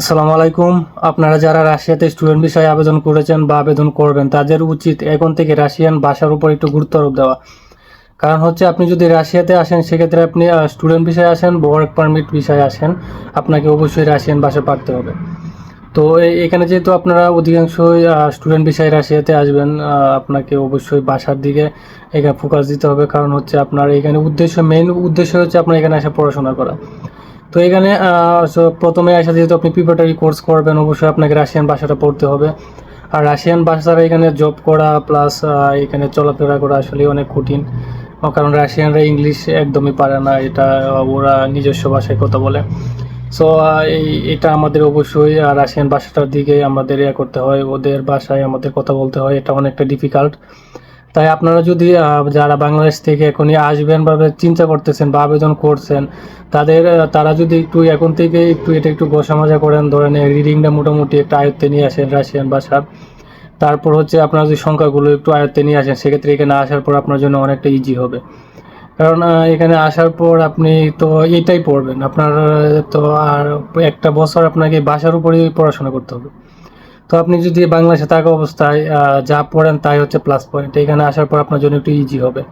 আসসালামু আলাইকুম। আপনারা যারা রাশিয়াতে স্টুডেন্ট বিষয়ে আবেদন করেছেন বা আবেদন করবেন, তাদের উচিত এখন থেকে রাশিয়ান ভাষার উপর একটু গুরুত্ব আরোপ দেওয়া। কারণ হচ্ছে, আপনি যদি রাশিয়াতে আসেন, সেক্ষেত্রে আপনি স্টুডেন্ট বিষয়ে আসেন ওয়ার্ক পারমিট বিষয়ে আসেন, আপনাকে অবশ্যই রাশিয়ান ভাষা পারতে হবে। তো এখানে যেহেতু আপনারা অধিকাংশই স্টুডেন্ট বিষয়ে রাশিয়াতে আসবেন আপনাকে অবশ্যই ভাষার দিকে এখানে ফোকাস দিতে হবে। কারণ হচ্ছে, আপনার এখানে উদ্দেশ্য মেইন উদ্দেশ্য হচ্ছে আপনার এখানে এসে পড়াশোনা করা। তো এখানে প্রথমে আসা যেহেতু আপনি প্রিপারেটারি কোর্স করবেন, অবশ্যই আপনাকে রাশিয়ান ভাষাটা পড়তে হবে। আর রাশিয়ান ভাষার এখানে জব করা প্লাস এখানে চলাফেরা করা আসলে অনেক কঠিন। কারণ রাশিয়ানরা ইংলিশ একদমই পারে না, এটা ওরা নিজস্ব ভাষায় কথা বলে। সো এই, এটা আমাদের অবশ্যই রাশিয়ান ভাষাটার দিকে আমাদের ইয়ে করতে হয়, ওদের ভাষায় আমাদের কথা বলতে হয়, এটা অনেকটা ডিফিকাল্ট তাই আপনারা যদি যারা বাংলাদেশ থেকে এখনই আসবেন বা চিন্তা করতেছেন বা আবেদন করছেন, তাদের তারা যদি একটু এখন থেকে একটু এটা একটু বসা মাজা করেন, ধরেন রিডিংটা মোটামুটি একটা আয়ত্তে নিয়ে আসেন রাশিয়ান ভাষার। তারপর হচ্ছে আপনারা যদি সংখ্যাগুলো একটু আয়ত্তে নিয়ে আসেন, সেক্ষেত্রে এখানে আসার পর আপনার জন্য অনেকটা ইজি হবে। কারণ এখানে আসার পর আপনি তো এটাই পড়বেন। আপনার তো আর একটা বছর আপনাকে ভাষার উপরেই পড়াশোনা করতে হবে। তো আপনি যদি বাংলাদেশে থাকা অবস্থায় যা পড়েন তাই হচ্ছে প্লাস পয়েন্ট এখানে আসার পর আপনার জন্য একটু ইজি হবে।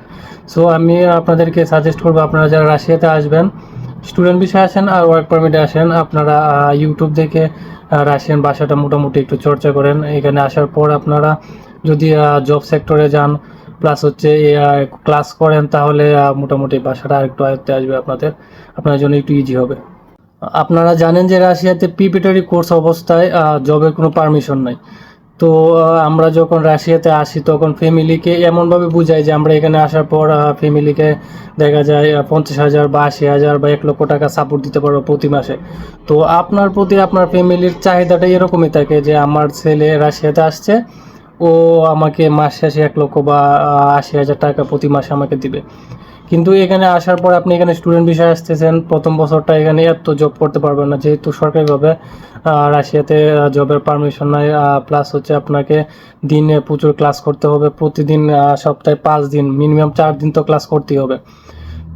সো আমি আপনাদেরকে সাজেস্ট করব, আপনারা যারা রাশিয়াতে আসবেন স্টুডেন্ট বিষয়ে আসেন আর ওয়ার্ক পারমিটে আসেন, আপনারা ইউটিউব দেখে রাশিয়ান ভাষাটা মোটামুটি একটু চর্চা করেন। এখানে আসার পর আপনারা যদি জব সেক্টরে যান প্লাস হচ্ছে ক্লাস করেন, তাহলে মোটামুটি ভাষাটা আরেকটু আয়ত্তে আসবে আপনাদের। আপনার জন্য একটু ইজি হবে। আপনারা জানেন যে রাশিয়াতে প্রিপারেটরি কোর্স অবস্থায় জবের কোনো পারমিশন নাই। তো আমরা যখন রাশিয়াতে আসি, তখন ফ্যামিলিকে এমনভাবে বুঝাই যে আমরা এখানে আসার পর ফ্যামিলিকে দেখা যায় পঞ্চাশ হাজার বা আশি হাজার বা এক লক্ষ টাকা সাপোর্ট দিতে পারব প্রতি মাসে। তো, আপনার প্রতি আপনার ফ্যামিলির চাহিদাটা এরকমই থাকে যে আমার ছেলে রাশিয়াতে আসছে, ও আমাকে মাস শেষে এক লক্ষ বা আশি হাজার টাকা প্রতি মাসে আমাকে দিবে। কিন্তু এখানে আসার পর আপনি এখানে স্টুডেন্ট বিষয়ে আসতেছেন, প্রথম বছরটা এখানে এত জব করতে পারবেন না, যেহেতু সরকারিভাবে রাশিয়াতে জবের পারমিশন নাই প্লাস হচ্ছে আপনাকে দিনে প্রচুর ক্লাস করতে হবে, প্রতিদিন সপ্তাহে পাঁচ দিন মিনিমাম চার দিন তো ক্লাস করতেই হবে।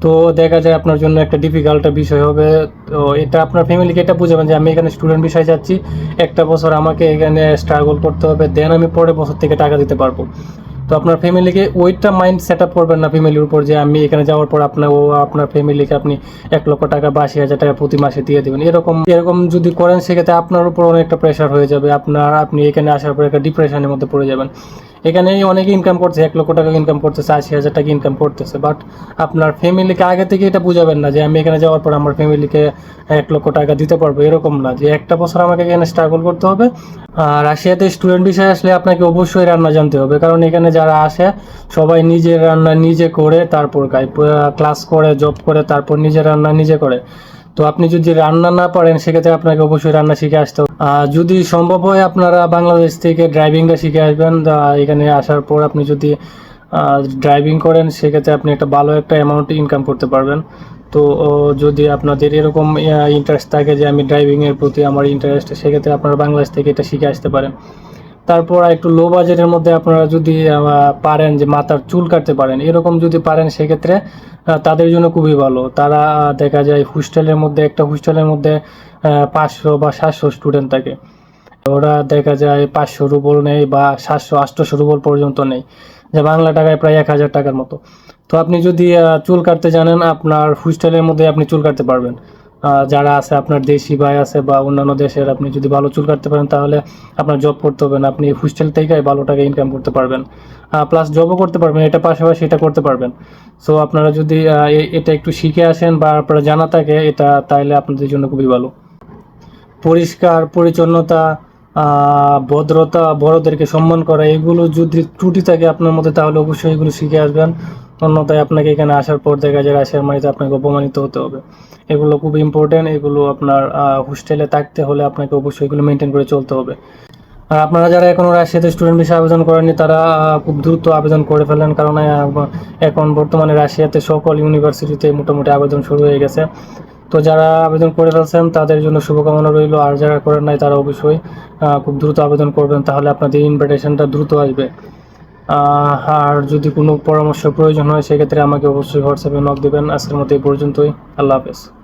তো দেখা যায় আপনার জন্য একটা ডিফিকাল্ট বিষয় হবে। তো এটা আপনার ফ্যামিলিকে এটা বুঝাবেন যে আমি এখানে স্টুডেন্ট বিষয়ে যাচ্ছি, একটা বছর আমাকে এখানে স্ট্রাগল করতে হবে দেন আমি পরের বছর থেকে টাকা দিতে পারব। তো আপনার ফ্যামিলিকে ওইটা মাইন্ড সেট আপ করবেন না ফ্যামিলির উপর যে আমি এখানে যাওয়ার পর আপনার ও আপনার ফ্যামিলিকে আপনি এক লক্ষ টাকা বা আশি হাজার টাকা প্রতি মাসে দিয়ে দেবেন। এরকম এরকম যদি করেন, সেক্ষেত্রে আপনার উপর অনেকটা প্রেশার হয়ে যাবে। আপনার, আপনি এখানে আসার পর একটা ডিপ্রেশনের মধ্যে পড়ে যাবেন। এখানে অনেকে ইনকাম করছে, এক লক্ষ টাকা ইনকাম করতেছে, আশি হাজার টাকা ইনকাম করতেছে। বাট আপনার ফ্যামিলিকে আগে থেকে এটা বুঝাবেন না যে আমি এখানে যাওয়ার পর আমার ফ্যামিলিকে এক লক্ষ টাকা দিতে পারব, এরকম না। যে একটা বছর আমাকে এখানে স্ট্রাগল করতে হবে, আর রাশিয়াতে স্টুডেন্ট বিষয়ে আসলে আপনাকে অবশ্যই রান্না জানতে হবে। কারণ এখানে যারা আসে, সবাই নিজের রান্না নিজে করে, তারপর খায় ক্লাস করে জব করে, তারপর নিজের রান্না নিজে করে। তো আপনি যদি রান্না না পারেন, সেক্ষেত্রে আপনাকে অবশ্যই রান্না শিখে আসতে হবে। যদি সম্ভব হয় আপনারা বাংলাদেশ থেকে ড্রাইভিংটা শিখে আসবেন এখানে আসার পর আপনি যদি ড্রাইভিং করেন, সেক্ষেত্রে আপনি একটা ভালো একটা অ্যামাউন্ট ইনকাম করতে পারবেন। তো যদি আপনাদের এরকম ইন্টারেস্ট থাকে যে আমি ড্রাইভিংয়ের প্রতি আমার ইন্টারেস্ট সেক্ষেত্রে আপনারা বাংলাদেশ থেকে এটা শিখে আসতে পারেন। তারপর একটু লো বাজেটের মধ্যে আপনারা যদি পারেন যে মাথার চুল কাটতে পারেন, এরকম যদি পারেন সেক্ষেত্রে তাদের জন্য খুবই ভালো। তারা দেখা যায় হোস্টেলের মধ্যে, একটা হোস্টেলের মধ্যে পাঁচশো বা সাতশো স্টুডেন্ট থাকে। ওরা দেখা যায় পাঁচশো রুবল নেই বা সাতশো আটশোশো রুবল পর্যন্ত নেই যে বাংলা টাকায় প্রায় এক হাজার টাকার মতো। তো আপনি যদি চুল কাটতে জানেন, আপনার হোস্টেলের মধ্যে আপনি চুল কাটতে পারবেন। যারা আছে আপনার দেশি ভাই আছে বা অন্যান্য দেশের, আপনি যদি ভালো চুল কাটতে পারেন, তাহলে আপনার জব করতে হবে না। আপনি হোস্টেল থেকে ভালো টাকা ইনকাম করতে পারবেন। প্লাস জবও করতে পারবেন, এটা পাশাপাশি এটা করতে পারবেন। সো আপনারা যদি এটা একটু শিখে আসেন বা আপনারা জানা থাকে, এটা তাহলে আপনাদের জন্য খুবই ভালো। পরিষ্কার, পরিচ্ছন্নতা ভদ্রতা, বড়দেরকে সম্মান করা, এগুলো যদি ত্রুটি থাকে আপনার মধ্যে, তাহলে অবশ্যই এগুলো শিখে আসবেন। অন্যথায় আপনাকে এখানে আসার পর দেখা যায় রাশিয়ার মাটিতে আপনাকে অপমানিত হতে হবে। এগুলো খুব ইম্পর্টেন্ট এগুলো আপনার হোস্টেলে থাকতে হলে আপনাকে অবশ্যই এগুলো মেনটেন করে চলতে হবে। আর আপনারা যারা এখনও রাশিয়াতে স্টুডেন্ট বিষয়ে আবেদন করেননি, তারা খুব দ্রুত আবেদন করে ফেলেন। কারণ এখন বর্তমানে রাশিয়াতে সকল ইউনিভার্সিটিতে মোটামুটি আবেদন শুরু হয়ে গেছে। তো যারা আবেদন করে ফেলছেন, তাদের জন্য শুভকামনা রইল। আর যারা করেন নাই, তারা অবশ্যই খুব দ্রুত আবেদন করবেন। তাহলে আপনাদের ইনভিটেশনটা দ্রুত আসবে। আর যদি কোনো পরামর্শ প্রয়োজন হয়, সেক্ষেত্রে আমাকে অবশ্যই হোয়াটসঅ্যাপে নক দেবেন। আজকের মতো এই পর্যন্তই। আল্লাহ হাফেজ।